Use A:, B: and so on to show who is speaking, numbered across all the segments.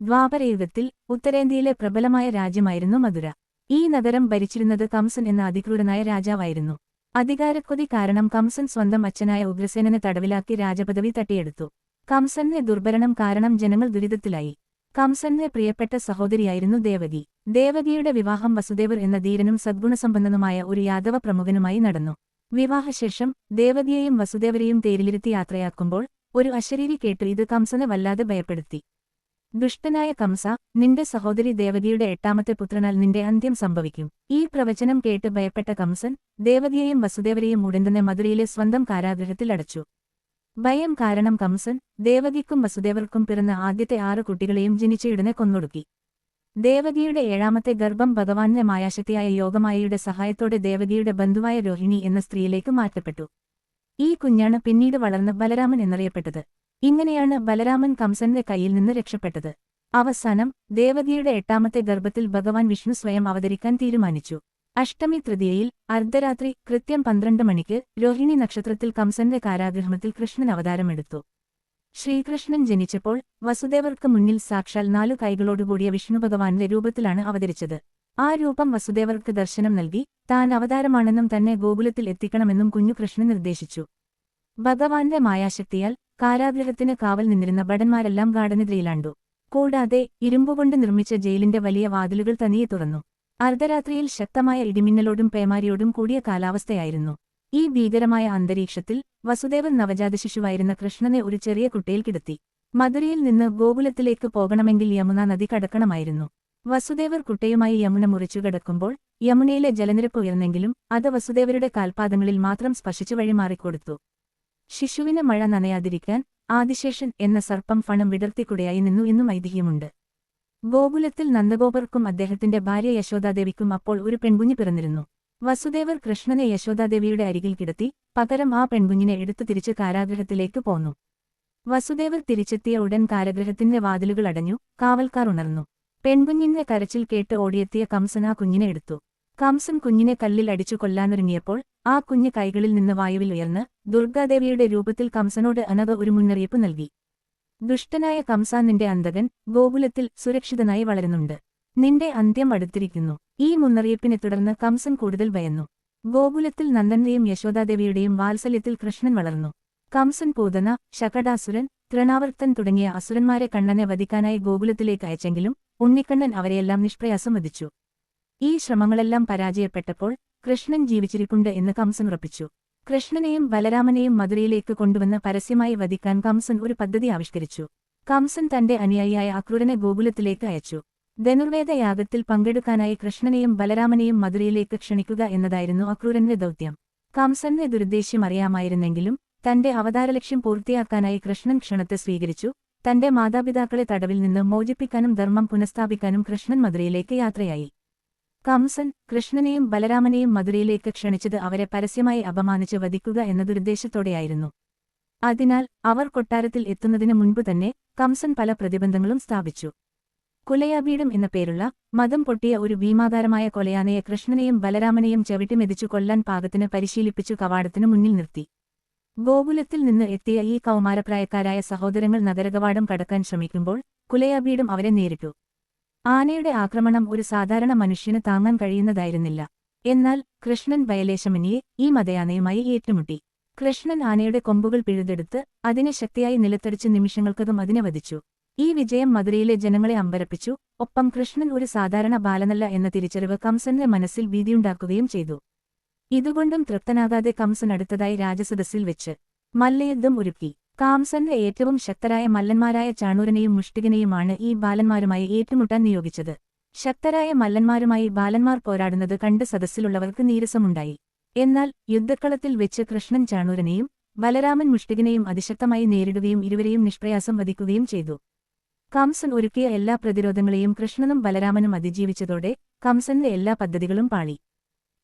A: ദ്വാപരയുഗത്തിൽ ഉത്തരേന്ത്യയിലെ പ്രബലമായ രാജ്യമായിരുന്നു മധുര. ഈ നഗരം ഭരിച്ചിരുന്നത് കംസൻ എന്ന അധികൃതനായ രാജാവായിരുന്നു. അധികാരക്കൊതി കാരണം കംസൻ സ്വന്തം അച്ഛനായ ഉഗ്രസേനനെ തടവിലാക്കി രാജപദവി തട്ടിയെടുത്തു. കംസന്റെ ദുർഭരണം കാരണം ജനങ്ങൾ ദുരിതത്തിലായി. കംസന്റെ പ്രിയപ്പെട്ട സഹോദരിയായിരുന്നു ദേവകി. ദേവകിയുടെ വിവാഹം വസുദേവർ എന്ന ധീരനും സദ്ഗുണസമ്പന്നനുമായ ഒരു യാദവ പ്രമുഖനുമായി നടന്നു. വിവാഹശേഷം ദേവകിയെയും വസുദേവരെയും തേരിലിരുത്തി യാത്രയാക്കുമ്പോൾ ഒരു അശരീരി കേട്ടു ഇത് കംസനെ വല്ലാതെ ഭയപ്പെടുത്തി. ദുഷ്ടനായ കംസ നിന്റെ സഹോദരി ദേവകിയുടെ എട്ടാമത്തെ പുത്രനാൽ നിന്റെ അന്ത്യം സംഭവിക്കും. ഈ പ്രവചനം കേട്ട് ഭയപ്പെട്ട കംസൻ ദേവകിയെയും വസുദേവരെയും ഉടൻ മധുരയിലെ സ്വന്തം കാരാഗ്രഹത്തിൽ അടച്ചു. ഭയം കാരണം കംസൻ ദേവകിക്കും വസുദേവർക്കും പിറന്ന ആദ്യത്തെ ആറ് കുട്ടികളെയും ജനിച്ചയുടനെ കൊന്നൊടുക്കി. ദേവകിയുടെ ഏഴാമത്തെ ഗർഭം ഭഗവാന്റെ മായാശക്തിയായ യോഗമായയുടെ സഹായത്തോടെ ദേവകിയുടെ ബന്ധുവായ രോഹിണി എന്ന സ്ത്രീയിലേക്ക് മാറ്റപ്പെട്ടു. ഈ കുഞ്ഞാണ് പിന്നീട് വളർന്ന് ബലരാമൻ എന്നറിയപ്പെട്ടത്. ഇങ്ങനെയാണ് ബലരാമൻ കംസന്റെ കയ്യിൽ നിന്ന് രക്ഷപ്പെട്ടത്. അവസാനം ദേവകിയുടെ എട്ടാമത്തെ ഗർഭത്തിൽ ഭഗവാൻ വിഷ്ണു സ്വയം അവതരിക്കാൻ തീരുമാനിച്ചു. അഷ്ടമി തൃതീയയിൽ അർദ്ധരാത്രി കൃത്യം പന്ത്രണ്ട് മണിക്ക് രോഹിണി നക്ഷത്രത്തിൽ കംസന്റെ കാരാഗ്രഹത്തിൽ കൃഷ്ണൻ അവതാരമെടുത്തു. ശ്രീകൃഷ്ണൻ ജനിച്ചപ്പോൾ വസുദേവർക്ക് മുന്നിൽ സാക്ഷാൽ നാലു കൈകളോടുകൂടിയ വിഷ്ണു ഭഗവാന്റെ രൂപത്തിലാണ് അവതരിച്ചത്. ആ രൂപം വസുദേവർക്ക് ദർശനം നൽകി താൻ അവതാരമാണെന്നും തന്നെ ഗോകുലത്തിൽ എത്തിക്കണമെന്നും കുഞ്ഞുകൃഷ്ണൻ നിർദ്ദേശിച്ചു. ഭഗവാന്റെ മായാശക്തിയാൽ കാരാഗൃഹത്തിന് കാവൽ നിന്നിരുന്ന ഭടന്മാരെല്ലാം ഗാഠനിദ്രയിലാണ്ടു. കൂടാതെ ഇരുമ്പുകൊണ്ട് നിർമ്മിച്ച ജയിലിന്റെ വലിയ വാതിലുകൾ തനിയെ തുറന്നു. അർദ്ധരാത്രിയിൽ ശക്തമായ ഇടിമിന്നലോടും പേമാരിയോടും കൂടിയ കാലാവസ്ഥയായിരുന്നു. ഈ ഭീകരമായ അന്തരീക്ഷത്തിൽ വസുദേവൻ നവജാത ശിശുവായിരുന്ന കൃഷ്ണനെ ഒരു ചെറിയ കുട്ടിയിൽ കിടത്തി. മധുരയിൽ നിന്ന് ഗോകുലത്തിലേക്ക് പോകണമെങ്കിൽ യമുന നദി കടക്കണമായിരുന്നു. വസുദേവർ കുട്ടയുമായി യമുന മുറിച്ചു കിടക്കുമ്പോൾ യമുനയിലെ ജലനിരപ്പ് ഉയർന്നെങ്കിലും അത് വസുദേവരുടെ കാൽപാദങ്ങളിൽ മാത്രം സ്പർശിച്ചു വഴിമാറിക്കൊടുത്തു. ശിശുവിന് മഴ നനയാതിരിക്കാൻ ആദിശേഷൻ എന്ന സർപ്പം ഫണം വിടർത്തിക്കുടയായി നിന്നു എന്നും ഐതിഹ്യമുണ്ട്. ഗോകുലത്തിൽ നന്ദഗോപർക്കും അദ്ദേഹത്തിന്റെ ഭാര്യ യശോദാദേവിക്കും അപ്പോൾ ഒരു പെൺകുഞ്ഞ് പിറന്നിരുന്നു. വസുദേവർ കൃഷ്ണനെ യശോദാദേവിയുടെ അരികിൽ കിടത്തി പകരം ആ പെൺകുഞ്ഞിനെ എടുത്തു തിരിച്ച് കാരാഗ്രഹത്തിലേക്ക് പോന്നു. വസുദേവർ തിരിച്ചെത്തിയ ഉടൻ കാരാഗ്രഹത്തിന്റെ വാതിലുകൾ അടഞ്ഞു കാവൽക്കാർ ഉണർന്നു. പെൺകുഞ്ഞിന്റെ കരച്ചിൽ കേട്ട് ഓടിയെത്തിയ കംസൻ ആ കുഞ്ഞിനെ എടുത്തു. കംസൻ കുഞ്ഞിനെ കല്ലിൽ അടിച്ചു കൊല്ലാനൊരുങ്ങിയപ്പോൾ ആ കുഞ്ഞ് കൈകളിൽ നിന്ന് വായുവിൽ ഉയർന്ന് ദുർഗാദേവിയുടെ രൂപത്തിൽ കംസനോട് അനഘ ഒരു മുന്നറിയിപ്പ് നൽകി. ദുഷ്ടനായ കംസ നിന്റെ അന്തകൻ ഗോകുലത്തിൽ സുരക്ഷിതനായി വളരുന്നുണ്ട്. നിന്റെ അന്ത്യം അടുത്തിരിക്കുന്നു. ഈ മുന്നറിയിപ്പിനെ തുടർന്ന് കംസൻ കൂടുതൽ ഭയന്നു. ഗോകുലത്തിൽ നന്ദന്റെയും യശോദാദേവിയുടെയും വാത്സല്യത്തിൽ കൃഷ്ണൻ വളർന്നു. കംസൻ പൂതന ശകടാസുരൻ തൃണാവർത്തൻ തുടങ്ങിയ അസുരന്മാരെ കണ്ണനെ വധിക്കാനായി ഗോകുലത്തിലേക്ക് അയച്ചെങ്കിലും ഉണ്ണിക്കണ്ണൻ അവരെയെല്ലാം നിഷ്പ്രയാസം വധിച്ചു. ഈ ശ്രമങ്ങളെല്ലാം പരാജയപ്പെട്ടപ്പോൾ കൃഷ്ണൻ ജീവിച്ചിരിപ്പുണ്ട് എന്ന് കംസൻ ഉറപ്പിച്ചു. കൃഷ്ണനെയും ബലരാമനെയും മധുരയിലേക്ക് കൊണ്ടുവന്ന് പരസ്യമായി വധിക്കാൻ കംസൻ ഒരു പദ്ധതി ആവിഷ്കരിച്ചു. കംസൻ തന്റെ അനുയായിയായ അക്രൂരനെ ഗോകുലത്തിലേക്ക് അയച്ചു. ധനുർവേദ യാഗത്തിൽ പങ്കെടുക്കാനായി കൃഷ്ണനെയും ബലരാമനെയും മധുരയിലേക്ക് ക്ഷണിക്കുക എന്നതായിരുന്നു അക്രൂരന്റെ ദൗത്യം. കംസന്റെ ദുരുദ്ദേശ്യം അറിയാമായിരുന്നെങ്കിലും തന്റെ അവതാരലക്ഷ്യം പൂർത്തിയാക്കാനായി കൃഷ്ണൻ ക്ഷണത്തെ സ്വീകരിച്ചു. തന്റെ മാതാപിതാക്കളെ തടവിൽ നിന്ന് മോചിപ്പിക്കാനും ധർമ്മം പുനഃസ്ഥാപിക്കാനും കൃഷ്ണൻ മധുരയിലേക്ക് യാത്രയായി. കംസൻ കൃഷ്ണനെയും ബലരാമനെയും മധുരയിലേക്ക് ക്ഷണിച്ചത് അവരെ പരസ്യമായി അപമാനിച്ച് വധിക്കുക എന്ന ദുരുദ്ദേശത്തോടെയായിരുന്നു. അതിനാൽ അവർ കൊട്ടാരത്തിൽ എത്തുന്നതിന് മുൻപ് തന്നെ കംസൻ പല പ്രതിബന്ധങ്ങളും സ്ഥാപിച്ചു. കുലയാബീഡം എന്ന പേരുള്ള മതം പൊട്ടിയ ഒരു ഭീമാകാരമായ കൊലയാനയെ കൃഷ്ണനെയും ബലരാമനെയും ചവിട്ടിമെതിച്ചു കൊല്ലാൻ പാകത്തിന് പരിശീലിപ്പിച്ചു കവാടത്തിനു മുന്നിൽ നിർത്തി. ഗോകുലത്തിൽ നിന്ന് എത്തിയ ഈ കൗമാരപ്രായക്കാരായ സഹോദരങ്ങൾ നഗരകവാടം കടക്കാൻ ശ്രമിക്കുമ്പോൾ കുലയാബീഡം അവരെ നേരിട്ടു. ആനയുടെ ആക്രമണം ഒരു സാധാരണ മനുഷ്യന് താങ്ങാൻ കഴിയുന്നതായിരുന്നില്ല. എന്നാൽ കൃഷ്ണൻ ബയലേശമനിയെ ഈ മതയാനയുമായി ഏറ്റുമുട്ടി. കൃഷ്ണൻ ആനയുടെ കൊമ്പുകൾ പിഴുതെടുത്ത് അതിനെ ശക്തിയായി നിലത്തടിച്ച് നിമിഷങ്ങൾക്കകം അതിനെ വധിച്ചു. ഈ വിജയം മധുരയിലെ ജനങ്ങളെ അമ്പരപ്പിച്ചു. ഒപ്പം കൃഷ്ണൻ ഒരു സാധാരണ ബാലനല്ല എന്ന തിരിച്ചറിവ് കംസന്റെ മനസ്സിൽ ഭീതിയുണ്ടാക്കുകയും ചെയ്തു. ഇതുകൊണ്ടും തൃപ്തനാകാതെ കംസൻ അടുത്തതായി രാജസദസ്സിൽ വെച്ച് മല്ലയുദ്ധം ഒരുക്കി. കാംസന്റെ ഏറ്റവും ശക്തരായ മല്ലന്മാരായ ചാണൂരനെയും മുഷ്ടികനെയുമാണ് ഈ ബാലന്മാരുമായി ഏറ്റുമുട്ടാൻ നിയോഗിച്ചത്. ശക്തരായ മല്ലന്മാരുമായി ബാലന്മാർ പോരാടുന്നത് കണ്ട് സദസ്സിലുള്ളവർക്ക് നീരസമുണ്ടായി. എന്നാൽ യുദ്ധക്കളത്തിൽ വെച്ച് കൃഷ്ണൻ ചാണൂരനെയും ബലരാമൻ മുഷ്ടികനെയും അതിശക്തമായി നേരിടുകയും ഇരുവരെയും നിഷ്പ്രയാസം വധിക്കുകയും ചെയ്തു. കംസൻ ഒരുക്കിയ എല്ലാ പ്രതിരോധങ്ങളെയും കൃഷ്ണനും ബലരാമനും അതിജീവിച്ചതോടെ കംസന്റെ എല്ലാ പദ്ധതികളും പാളി.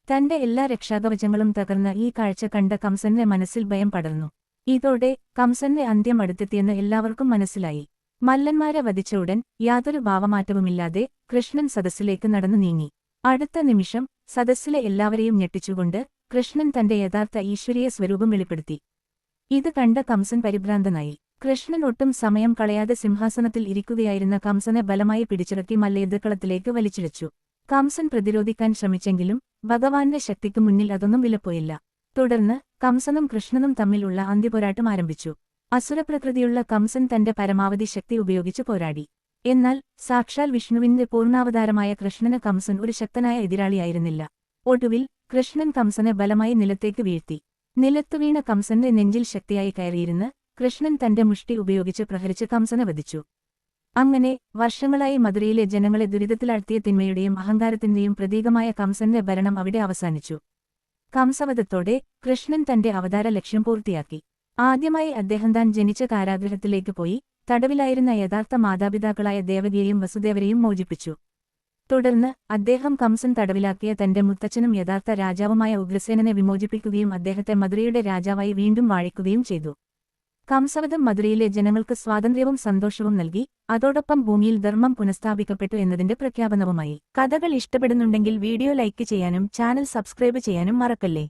A: തന്റെ എല്ലാ രക്ഷാകവചങ്ങളും തകർന്ന ഈ കാഴ്ച കണ്ട കംസന്റെ മനസ്സിൽ ഭയം പടർന്നു. ഇതോടെ കംസന്റെ അന്ത്യം അടുത്തെത്തിയെന്ന് എല്ലാവർക്കും മനസ്സിലായി. മല്ലന്മാരെ വധിച്ച ഉടൻ യാതൊരു ഭാവമാറ്റവുമില്ലാതെ കൃഷ്ണൻ സദസ്സിലേക്ക് നടന്നു നീങ്ങി. അടുത്ത നിമിഷം സദസ്സിലെ എല്ലാവരെയും ഞെട്ടിച്ചുകൊണ്ട് കൃഷ്ണൻ തന്റെ യഥാർത്ഥ ഈശ്വരീയ സ്വരൂപം വെളിപ്പെടുത്തി. ഇത് കണ്ട കംസൻ പരിഭ്രാന്തനായി. കൃഷ്ണൻ ഒട്ടും സമയം കളയാതെ സിംഹാസനത്തിൽ ഇരിക്കുകയായിരുന്ന കംസനെ ബലമായി പിടിച്ചിറക്കി മല്ലയുദ്ധക്കളത്തിലേക്ക് വലിച്ചിഴച്ചു. കംസൻ പ്രതിരോധിക്കാൻ ശ്രമിച്ചെങ്കിലും ഭഗവാന്റെ ശക്തിക്ക് മുന്നിൽ അതൊന്നും വിലപ്പോയില്ല. തുടർന്ന് കംസനും കൃഷ്ണനും തമ്മിലുള്ള അന്ത്യപോരാട്ടം ആരംഭിച്ചു. അസുരപ്രകൃതിയുള്ള കംസൻ തന്റെ പരമാവധി ശക്തി ഉപയോഗിച്ച് പോരാടി. എന്നാൽ സാക്ഷാൽ വിഷ്ണുവിന്റെ പൂർണാവതാരമായ കൃഷ്ണന് കംസൻ ഒരു ശക്തനായ എതിരാളിയായിരുന്നില്ല. ഒടുവിൽ കൃഷ്ണൻ കംസനെ ബലമായി നിലത്തേക്ക് വീഴ്ത്തി. നിലത്തുവീണ കംസന്റെ നെഞ്ചിൽ ശക്തിയായി കയറിയിരുന്ന് കൃഷ്ണൻ തന്റെ മുഷ്ടി ഉപയോഗിച്ച് പ്രഹരിച്ച് കംസനെ വധിച്ചു. അങ്ങനെ വർഷങ്ങളായി മധുരയിലെ ജനങ്ങളെ ദുരിതത്തിലാഴ്ത്തിയ തിന്മയുടെയും അഹങ്കാരത്തിന്റെയും പ്രതീകമായ കംസന്റെ ഭരണം അവിടെ അവസാനിച്ചു. കംസവധത്തോടെ കൃഷ്ണൻ തന്റെ അവതാര ലക്ഷ്യം പൂർത്തിയാക്കി. ആദ്യമായി അദ്ദേഹം താൻ ജനിച്ച കാരാഗ്രഹത്തിലേക്ക് പോയി തടവിലായിരുന്ന യഥാർത്ഥ മാതാപിതാക്കളായ ദേവകിയെയും വസുദേവരെയും മോചിപ്പിച്ചു. തുടർന്ന് അദ്ദേഹം കംസൻ തടവിലാക്കിയ തന്റെ മുത്തച്ഛനും യഥാർത്ഥ രാജാവുമായ ഉഗ്രസേനനെ വിമോചിപ്പിക്കുകയും അദ്ദേഹത്തെ മധുരയുടെ രാജാവായി വീണ്ടും വാഴിക്കുകയും ചെയ്തു. കംസവധം മധുരയിലെ ജനങ്ങൾക്ക് സ്വാതന്ത്ര്യവും സന്തോഷവും നൽകി അതോടൊപ്പം ഭൂമിയിൽ ധർമ്മം പുനഃസ്ഥാപിക്കപ്പെട്ടു എന്നതിന്റെ പ്രഖ്യാപനവുമായി. കഥകൾ ഇഷ്ടപ്പെടുന്നുണ്ടെങ്കിൽ വീഡിയോ ലൈക്ക് ചെയ്യാനും ചാനൽ സബ്സ്ക്രൈബ് ചെയ്യാനും മറക്കല്ലേ?